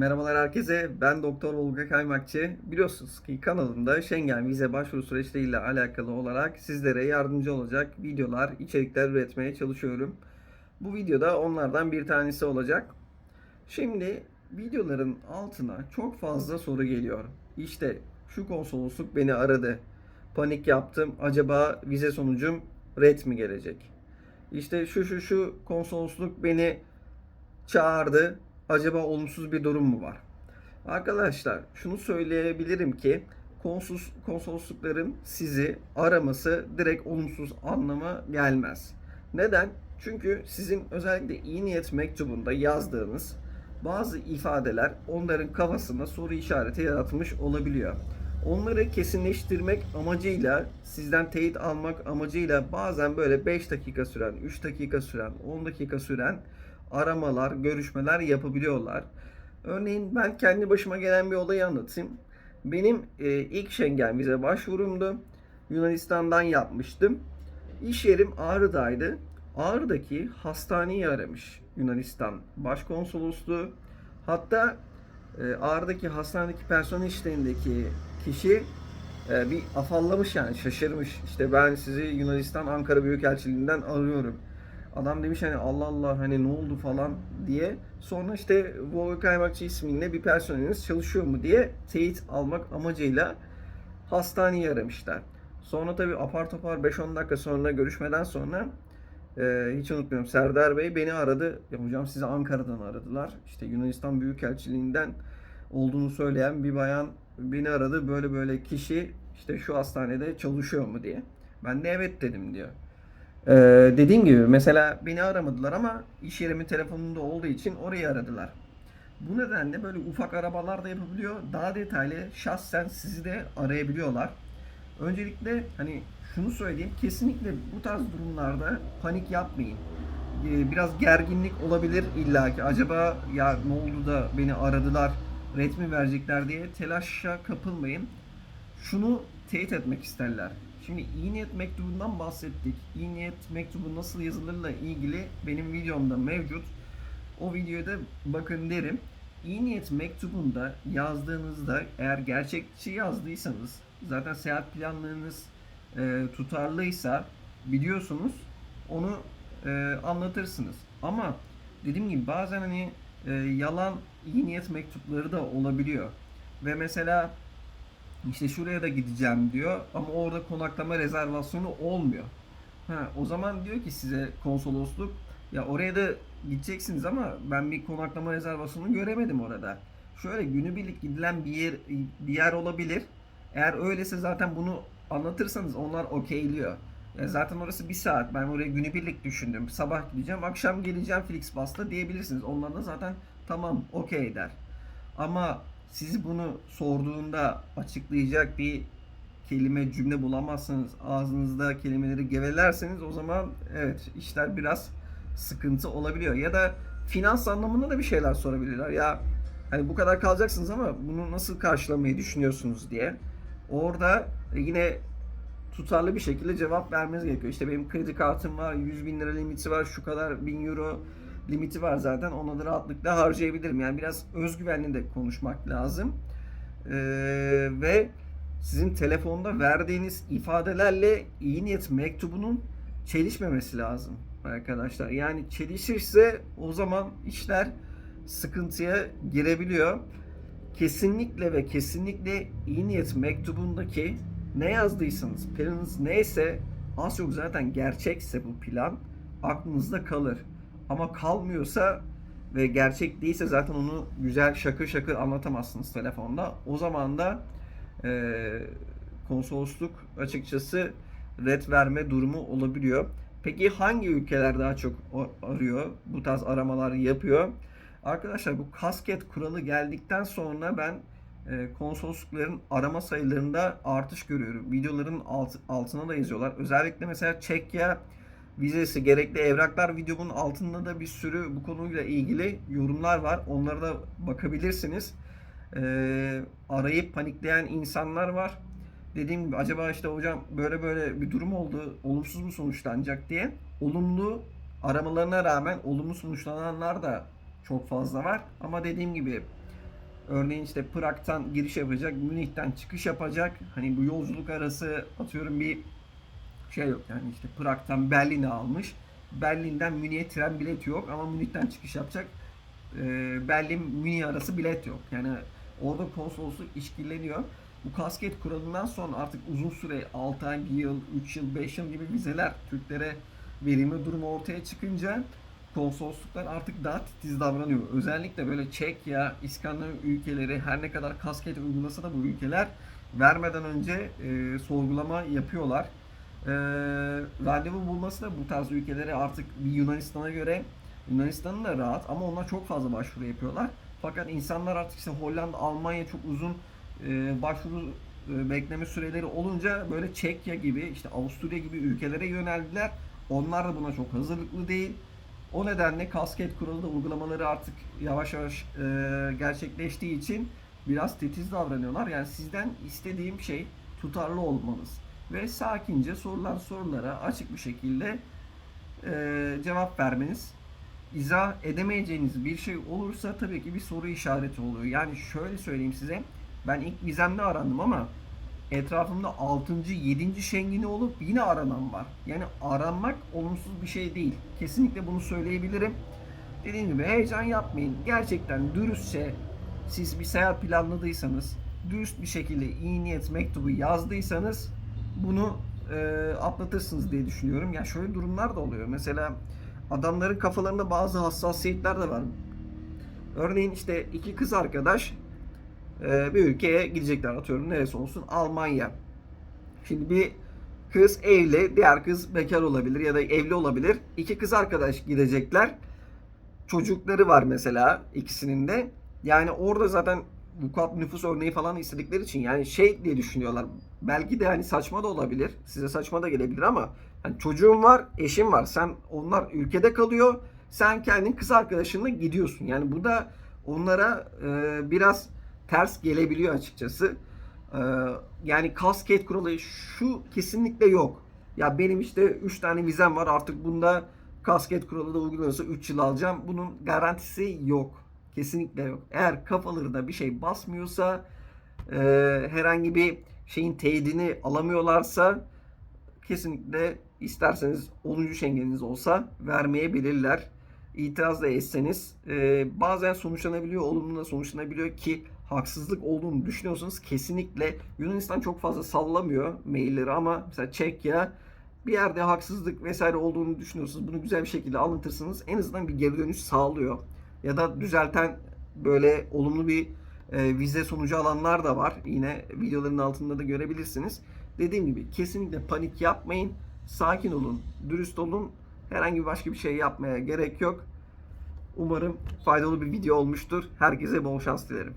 Merhabalar herkese. Ben Doktor Olga Kaymakçı. Biliyorsunuz ki kanalımda Schengen vize başvuru süreçleriyle alakalı olarak sizlere yardımcı olacak videolar, içerikler üretmeye çalışıyorum. Bu videoda onlardan bir tanesi olacak. Şimdi videoların altına çok fazla soru geliyor. İşte şu konsolosluk beni aradı. Panik yaptım. Acaba vize sonucum red mi gelecek? İşte şu şu şu konsolosluk beni çağırdı. Acaba olumsuz bir durum mu var? Arkadaşlar şunu söyleyebilirim ki konsus, konsoloslukların sizi araması direkt olumsuz anlama gelmez. Neden? Çünkü sizin özellikle iyi niyet mektubunda yazdığınız bazı ifadeler onların kafasında soru işareti yaratmış olabiliyor. Onları kesinleştirmek amacıyla, sizden teyit almak amacıyla bazen böyle 5 dakika süren, 3 dakika süren, 10 dakika süren aramalar, görüşmeler yapabiliyorlar. Örneğin ben kendi başıma gelen bir olayı anlatayım. Benim e, ilk Schengen vize başvurumdu. Yunanistan'dan yapmıştım. İş yerim Ağrı'daydı. Ağrı'daki hastaneyi aramış Yunanistan Başkonsolosluğu. Hatta e, Ağrı'daki hastanedeki personel işlerindeki kişi e, bir afallamış yani şaşırmış. İşte ben sizi Yunanistan Ankara Büyükelçiliğinden arıyorum. Adam demiş hani Allah Allah hani ne oldu falan diye. Sonra işte Volga Kaymakçı isminde bir personeliniz çalışıyor mu diye teyit almak amacıyla hastaneyi aramışlar. Sonra tabii apar topar 5-10 dakika sonra görüşmeden sonra e, hiç unutmuyorum Serdar Bey beni aradı. Ya hocam sizi Ankara'dan aradılar. İşte Yunanistan Büyükelçiliğinden olduğunu söyleyen bir bayan beni aradı. Böyle böyle kişi işte şu hastanede çalışıyor mu diye. Ben de evet dedim diyor. Ee, dediğim gibi mesela beni aramadılar ama iş yerimin telefonunda olduğu için orayı aradılar. Bu nedenle böyle ufak arabalar da yapabiliyor. Daha detaylı şahsen sizi de arayabiliyorlar. Öncelikle hani şunu söyleyeyim. Kesinlikle bu tarz durumlarda panik yapmayın. Ee, Biraz gerginlik olabilir illaki. Acaba ya ne oldu da beni aradılar, red mi verecekler diye telaşa kapılmayın. Şunu teyit etmek isterler. Şimdi iyi niyet mektubundan bahsettik. İyi niyet mektubu nasıl yazılırla ilgili benim videomda mevcut. O videoda bakın derim. İyi niyet mektubunda yazdığınızda eğer gerçekçi yazdıysanız zaten seyahat planlarınız e, tutarlıysa biliyorsunuz onu e, anlatırsınız. Ama dediğim gibi bazen hani e, yalan iyi niyet mektupları da olabiliyor. Ve mesela işte şuraya da gideceğim diyor ama orada konaklama rezervasyonu olmuyor. Ha, o zaman diyor ki size konsolosluk ya oraya da gideceksiniz ama ben bir konaklama rezervasyonu göremedim orada. Şöyle günübirlik gidilen bir yer bir yer olabilir. Eğer öyleyse zaten bunu anlatırsanız onlar okeyliyor. Ya zaten orası bir saat. Ben oraya günübirlik düşündüm. Sabah gideceğim, akşam geleceğim Flixbus'ta diyebilirsiniz. Onlar da zaten tamam okey der. Ama siz bunu sorduğunda açıklayacak bir kelime cümle bulamazsanız ağzınızda kelimeleri gevelerseniz o zaman evet işler biraz sıkıntı olabiliyor. Ya da finans anlamında da bir şeyler sorabilirler. Ya hani bu kadar kalacaksınız ama bunu nasıl karşılamayı düşünüyorsunuz diye. Orada yine tutarlı bir şekilde cevap vermeniz gerekiyor. İşte benim kredi kartım var, 100 bin lira limiti var, şu kadar bin euro limiti var zaten. Onları rahatlıkla harcayabilirim. Yani biraz özgüvenli de konuşmak lazım. Ee, ve sizin telefonda verdiğiniz ifadelerle iyi niyet mektubunun çelişmemesi lazım arkadaşlar. Yani çelişirse o zaman işler sıkıntıya girebiliyor. Kesinlikle ve kesinlikle iyi niyet mektubundaki ne yazdıysanız, planınız neyse az çok zaten gerçekse bu plan aklınızda kalır. Ama kalmıyorsa ve gerçek değilse zaten onu güzel şakır şakır anlatamazsınız telefonda. O zaman da e, konsolosluk açıkçası red verme durumu olabiliyor. Peki hangi ülkeler daha çok arıyor? Bu tarz aramalar yapıyor. Arkadaşlar bu kasket kuralı geldikten sonra ben konsoloslukların arama sayılarında artış görüyorum. Videoların alt, altına da yazıyorlar. Özellikle mesela Çekya vizesi gerekli evraklar videomun altında da bir sürü bu konuyla ilgili yorumlar var. Onlara da bakabilirsiniz. Ee, arayıp panikleyen insanlar var. Dediğim gibi acaba işte hocam böyle böyle bir durum oldu. Olumsuz mu sonuçlanacak diye. Olumlu aramalarına rağmen olumlu sonuçlananlar da çok fazla var. Ama dediğim gibi Örneğin işte Prag'tan giriş yapacak, Münih'ten çıkış yapacak. Hani bu yolculuk arası atıyorum bir şey yok yani işte Prag'tan Berlin'e almış. Berlin'den Münih'e tren bileti yok ama Münih'ten çıkış yapacak. Ee, Berlin Münih arası bilet yok. Yani orada konsolosluk işkilleniyor. Bu kasket kuralından sonra artık uzun süre 6 ay, 1 yıl, 3 yıl, 5 yıl gibi vizeler Türklere verilme durumu ortaya çıkınca konsolosluklar artık daha titiz davranıyor. Özellikle böyle Çekya, İskandinav ülkeleri her ne kadar kasket uygulasa da bu ülkeler vermeden önce e, sorgulama yapıyorlar. E, randevu bulması da bu tarz ülkelere artık bir Yunanistan'a göre Yunanistan'ın da rahat ama onlar çok fazla başvuru yapıyorlar. Fakat insanlar artık işte Hollanda, Almanya çok uzun e, başvuru e, bekleme süreleri olunca böyle Çekya gibi işte Avusturya gibi ülkelere yöneldiler. Onlar da buna çok hazırlıklı değil. O nedenle kasket kuralı da uygulamaları artık yavaş yavaş e, gerçekleştiği için biraz titiz davranıyorlar. Yani sizden istediğim şey tutarlı olmanız ve sakince sorulan sorulara açık bir şekilde e, cevap vermeniz. İzah edemeyeceğiniz bir şey olursa tabii ki bir soru işareti oluyor. Yani şöyle söyleyeyim size. Ben ilk vizemde arandım ama etrafımda 6. 7. Schengen'i olup yine aranan var. Yani aranmak olumsuz bir şey değil. Kesinlikle bunu söyleyebilirim. Dediğim gibi heyecan yapmayın. Gerçekten dürüstçe siz bir seyahat planladıysanız, dürüst bir şekilde iyi niyet mektubu yazdıysanız bunu e, atlatırsınız diye düşünüyorum. Ya şöyle durumlar da oluyor. Mesela adamların kafalarında bazı hassasiyetler de var. Örneğin işte iki kız arkadaş e, bir ülkeye gidecekler atıyorum neresi olsun Almanya. Şimdi bir kız evli, diğer kız bekar olabilir ya da evli olabilir. İki kız arkadaş gidecekler. Çocukları var mesela ikisinin de. Yani orada zaten vukuat nüfus örneği falan istedikleri için yani şey diye düşünüyorlar. Belki de hani saçma da olabilir. Size saçma da gelebilir ama hani çocuğun var, eşin var. Sen onlar ülkede kalıyor. Sen kendin kız arkadaşınla gidiyorsun. Yani bu da onlara e, biraz ters gelebiliyor açıkçası. Ee, yani kasket kuralı şu kesinlikle yok. Ya benim işte 3 tane vizem var artık bunda kasket kuralı da uygulanırsa 3 yıl alacağım. Bunun garantisi yok. Kesinlikle yok. Eğer kafalarında bir şey basmıyorsa e, herhangi bir şeyin teyidini alamıyorlarsa kesinlikle isterseniz 10. Schengen'iniz olsa vermeyebilirler. İtiraz da etseniz e, bazen sonuçlanabiliyor, olumlu da sonuçlanabiliyor ki haksızlık olduğunu düşünüyorsanız kesinlikle Yunanistan çok fazla sallamıyor mailleri ama mesela Çekya bir yerde haksızlık vesaire olduğunu düşünüyorsunuz. Bunu güzel bir şekilde anlatırsınız. En azından bir geri dönüş sağlıyor. Ya da düzelten böyle olumlu bir e, vize sonucu alanlar da var. Yine videoların altında da görebilirsiniz. Dediğim gibi kesinlikle panik yapmayın. Sakin olun, dürüst olun. Herhangi başka bir şey yapmaya gerek yok. Umarım faydalı bir video olmuştur. Herkese bol şans dilerim.